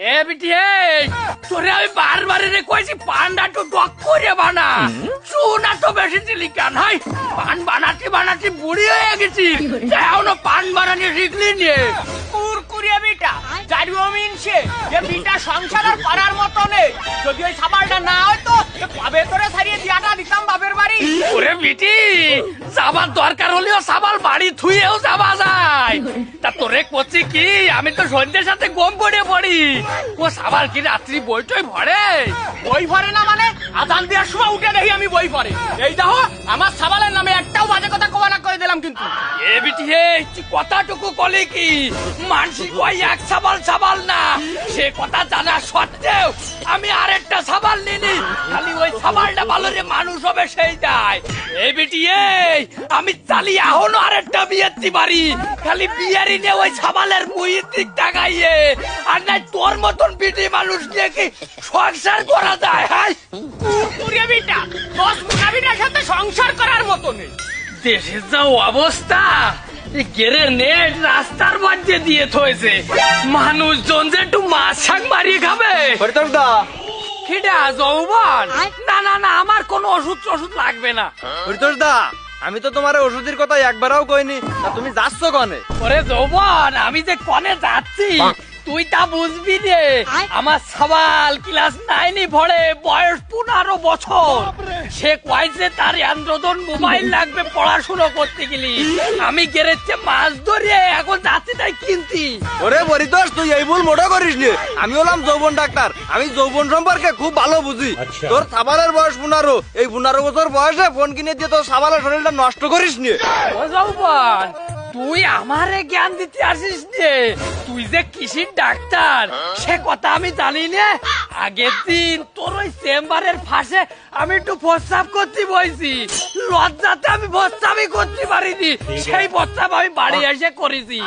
এ বিটি এই তোরে আমি বারবার রে কইছি পান্ডা তো ডক করে বানা। চুনা তো বেশি দিলি কেন? হাই পান বানাতে বানাতে বুড়ি হয়ে গেছি। এখনও পান বানানি শিখলি নিয়ে কুরকুরে বিটা জারিও মিনছে। যে বিটা সংসার আর করার মতো বিটি যাবার দরকার হলেও সাবাল বাড়ি থুইয়েও যাবা যায়। তা তোরে করছি কি? আমি তো সন্ধ্যের সাথে গম পড়ে পড়ি। ও সাবাল কি রাত্রি বইটই ভরে? বই ভরে না মানে আজান দেওয়ার সময় উঠে দেখি আমি বই ভরে। এই দেখো, আমার সাবালের নামে একটাও বাজে কথা কবা না করে দিলাম কিন্তু। এ বিটি হে কথাটুকু কলে কি? মানসি কয় এক সাবাল সাবাল না, সে কথা জানা সত্ত্বেও আমি আরেকটা সাবাল নিনি। খালি ওই সাবালটা ভালো রে মানুষ হবে সেই দায়। এ বিটি এই আমি চালি এখনও আরেকটা বিয়েতে পারি। খালি বিয়ারি নে ওই সাবালের মুহির দিক টাকাইয়ে আর নাই তোর মতন বিটি মানুষ নিয়ে কি সংসার করা যায় হ্যাঁ? কুরকুরে বিটা দশ মুখাবিটার সাথে সংসার করার মতো নেই দেশের যা অবস্থা এই নেট রাস্তার মধ্যে দিয়ে থয়েছে মানুষজন যে একটু মাছ শাক মারিয়ে খাবে। হরিতরদা খিটা যৌবন না না না আমার কোনো ওষুধ ওষুধ লাগবে না। হরিতরদা আমি তো তোমার ওষুধের কথা একবারও কইনি। তুমি যাচ্ছ কনে? ওরে যৌবন আমি যে কনে যাচ্ছি। তুই তা বুঝবি রে। আমার সবাল ক্লাস নাইনে পড়ে বয়স পনেরো বছর। সে কয়েছে তার অ্যান্ড্রোজন মোবাইল লাগবে পড়াশুনো করতে গেলি। আমি গেরেছে মাছ ধরে এখন যাচ্ছি তাই কিনতি ওরে বরিতোষ তুই এই ভুল মোটো করিস নি। আমি হলাম যৌবন ডাক্তার। আমি যৌবন সম্পর্কে খুব ভালো বুঝি। তোর সাবালের বয়স পনেরো। এই পনেরো বছর বয়সে ফোন কিনে দিয়ে তোর সাবালের শরীরটা নষ্ট করিস নি। যৌবন। তুই আমারে জ্ঞান দিতে আসিস নে তুই যে কৃষির ডাক্তার? সে কথা আমি জানি না। আগের দিন তোর ওই চেম্বারের ফাঁসে আমি একটু প্রস্তাব করতে বইছি। লজ্জাতে আমি প্রস্তাবই করতে পারিনি। সেই প্রস্তাব আমি বাড়ি এসে করেছি।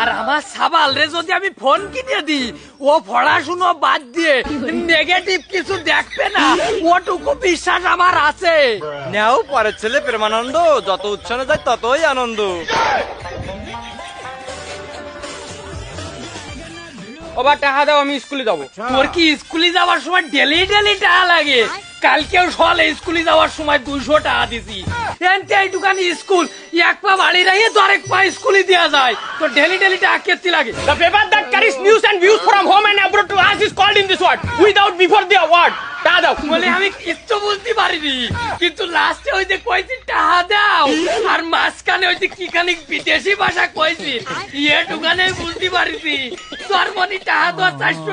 আর আমার সাবাল রে যদি আমি ফোন কিনে দিই ও পড়াশুনো বাদ দিয়ে নেগেটিভ কিছু দেখবে না। ওটুকু বিশ্বাস আমার আছে। নেও পরের ছেলে প্রেমানন্দ যত উচ্ছনে যায় ততই আনন্দ। ওবার টাকা দাও আমি স্কুলে যাব। তোর কি স্কুলে যাওয়ার সময় ডেলি ডেলি টাকা লাগে? কালকেও সকালে স্কুলে যাওয়ার সময় দুইশো টাকা দিছি। এনতে এইটুকানি স্কুল এক পা বাড়ি রাখিয়ে তো আরেক পা স্কুলে দেওয়া যায়। তো ডেলি ডেলি টাকা কেতি লাগে। Paper news and views from home and abroad to us is called in this word. Without before the award. দাও বলে আমি কিচ্ছু বুঝতে পারিনি। কিন্তু লাস্টে ওই যে কয়েছি টাহা দাও। আর মাঝখানে ওই যে কি খানিক বিদেশি ভাষা কয়েছি ইয়ে টুকানে বুঝতে পারিছি সর্বনি টাহা দেওয়া চারশো